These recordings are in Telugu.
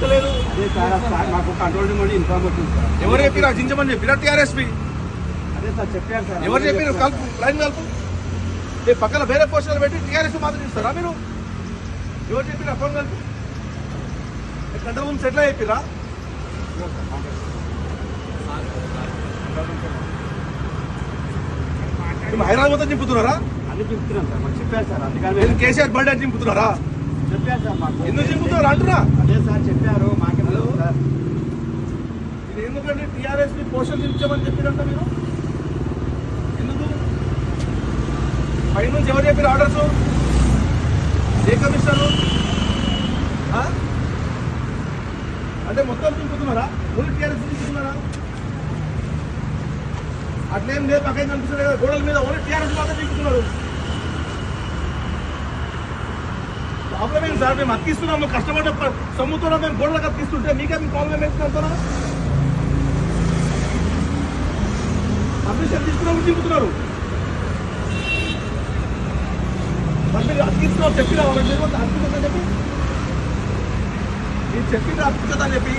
సార్ మాకు కంట్రోల్ సార్. ఎవరు చెప్పినా దించమని చెప్పినా టీఆర్ఎస్పీ? అదే సార్ చెప్పారు సార్. ఎవరు చెప్పిన కలుపు లైన్ కలుపు. ఏ పక్కన వేరే పోస్టులు పెట్టి టీఆర్ఎస్ మాత్రం ఇస్తారా మీరు? ఎవరు చెప్పిన ఫోన్ కలుపు. కంట్రోల్ రూమ్ సెటిల్ మేము హైదరాబాద్ చింపుతున్నారా? అన్ని చెప్తున్నాం సార్ చెప్పారు సార్ అందుకని కేసీఆర్ బర్త్డే అని చింపుతున్నారా? చెప్పారు సార్ మాకు. ఎందుకు చింపుతున్నారు అంటున్నా. అదే సార్ చెప్పారు మాకేం తెలుసు సార్. ఇది ఎందుకంటే టీఆర్ఎస్ని పోషన్ ఇచ్చామని చెప్పినంట మీరు? ఎందుకు? పైనుంచి ఎవరు చెప్పారు ఆర్డర్స్? ఏ కమిషనర్? అంటే మొత్తం తింపుతున్నారా ఓన్లీ టీఆర్ఎస్ తింటున్నారా? అట్లేం లేదు పక్కన కనిపిస్తుంది కదా. గోడల మీద ఓన్లీ టీఆర్ఎస్ మాత్రం తింటున్నారు. సార్ మేము అతికిస్తున్నాము. కష్టపడ్డ ప- సొమ్ముతో మేము గోడలకు అతికిస్తుంటే మీకే మీ ప్రాబ్లం ఏంటి అంటారా పర్మిషన్ తీసుకున్నాము దింపుతున్నారు మరి మీరు అతికిస్తున్నావు చెప్పినా వాళ్ళకి? అతికిస్తుందని చెప్పి? మీరు చెప్పింది అతికిస్తుందని చెప్పి.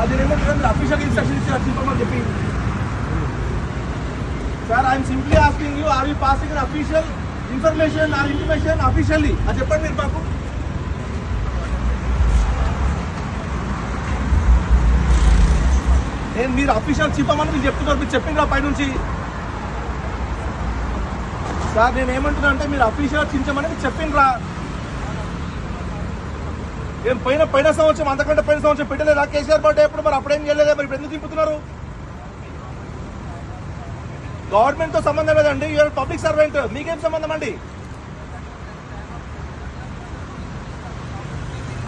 అది ఏమంటారు మీరు అఫీషియల్ ఇన్స్ట్రక్షన్ ఇచ్చి రక్షించమని చెప్పి. Sir I'm simply asking you are you passing official information or information officially అది చెప్పండి మీరు మాకు. నేను మీరు అఫీషియల్ చెప్పమని మీరు చెప్తున్నారు మీరు చెప్పిండ్రా పైనుంచి. సార్ నేను ఏమంటున్నా అంటే మీరు అఫీషియల్ చించమని మీరు చెప్పిండ్రా. నేను పైన పైన సంవత్సరం అంతకంటే పైన సంవత్సరం పెట్టలేదా? కేసీఆర్ బర్త్డే ఎప్పుడు మరి అప్పుడేం చేయలేదా? మరి ఇప్పుడు ఎందుకు దింపుతున్నారు గవర్నమెంట్తో సంబంధం లేదండి. యూఆర్ పబ్లిక్ సర్వెంట్ మీకేం సంబంధం అండి?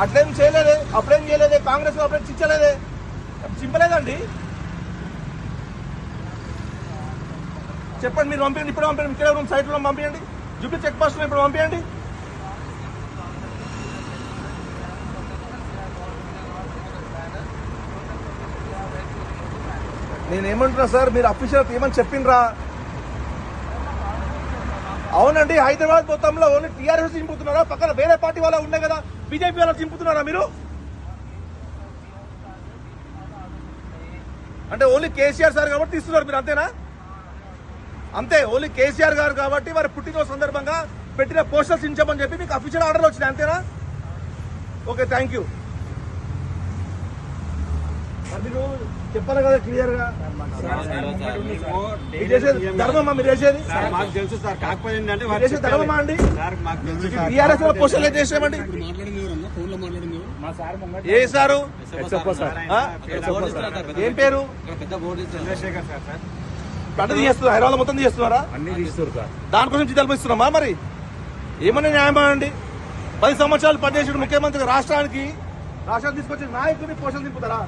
అట్లేం చేయలేదే. అప్పుడేం చేయలేదే. కాంగ్రెస్ అప్పుడే అప్పుడేం చించలేదే చింపలేదండి. చెప్పండి మీరు పంపించండి ఇప్పుడు పంపించండి ఇక్కడ సైట్లో పంపించండి జూబ్లీ చెక్ పోస్ట్లో ఇప్పుడు పంపించండి నేనేమంటున్నా సార్ మీరు అఫీషియల్ ఏమని చెప్పిండ్రా? అవునండి హైదరాబాద్ మొత్తంలో ఓన్లీ టీఆర్ఎస్ చింపుతున్నారా? పక్కన వేరే పార్టీ వాళ్ళ ఉండే కదా బీజేపీ వాళ్ళు చింపుతున్నారా మీరు? అంటే ఓన్లీ కేసీఆర్ సార్ కాబట్టి తీస్తున్నారు మీరు అంతేనా? అంతే ఓన్లీ కేసీఆర్ గారు కాబట్టి వారి పుట్టినరోజు సందర్భంగా పెట్టిన పోస్టర్స్ ఇచ్చామని చెప్పి మీకు అఫీషియల్ ఆర్డర్ వచ్చినాయి అంతేనా? Okay thank you. చెప్పాలి కదా క్లియర్గా. ధర్మమా మీరు చేసేది? సార్ మాకు తెలుసు సార్ కాకపోతే ఏంటంటే మీరు చేసేది ధర్మమా అండి? సార్ మాకు తెలుసు సార్. టీఆర్ఎస్లో పోస్టర్లు ఏం చేసామండి సార్ ఏ సారు? సార్. ఆ? ఏం పేరు? పంట చేస్తున్నారు హైదరాబాద్ మొత్తం చేస్తున్నారా అన్ని తీస్తారు సార్. దానికోసం జీతాలు ఇస్తున్నామా మరి? ఏమన్నా న్యాయమా అండి? పది సంవత్సరాలు పనిచేసిన ముఖ్యమంత్రి రాష్ట్రానికి రాష్ట్రాన్ని తీసుకొచ్చి నాయకుడిని పోషణ దింపుతారా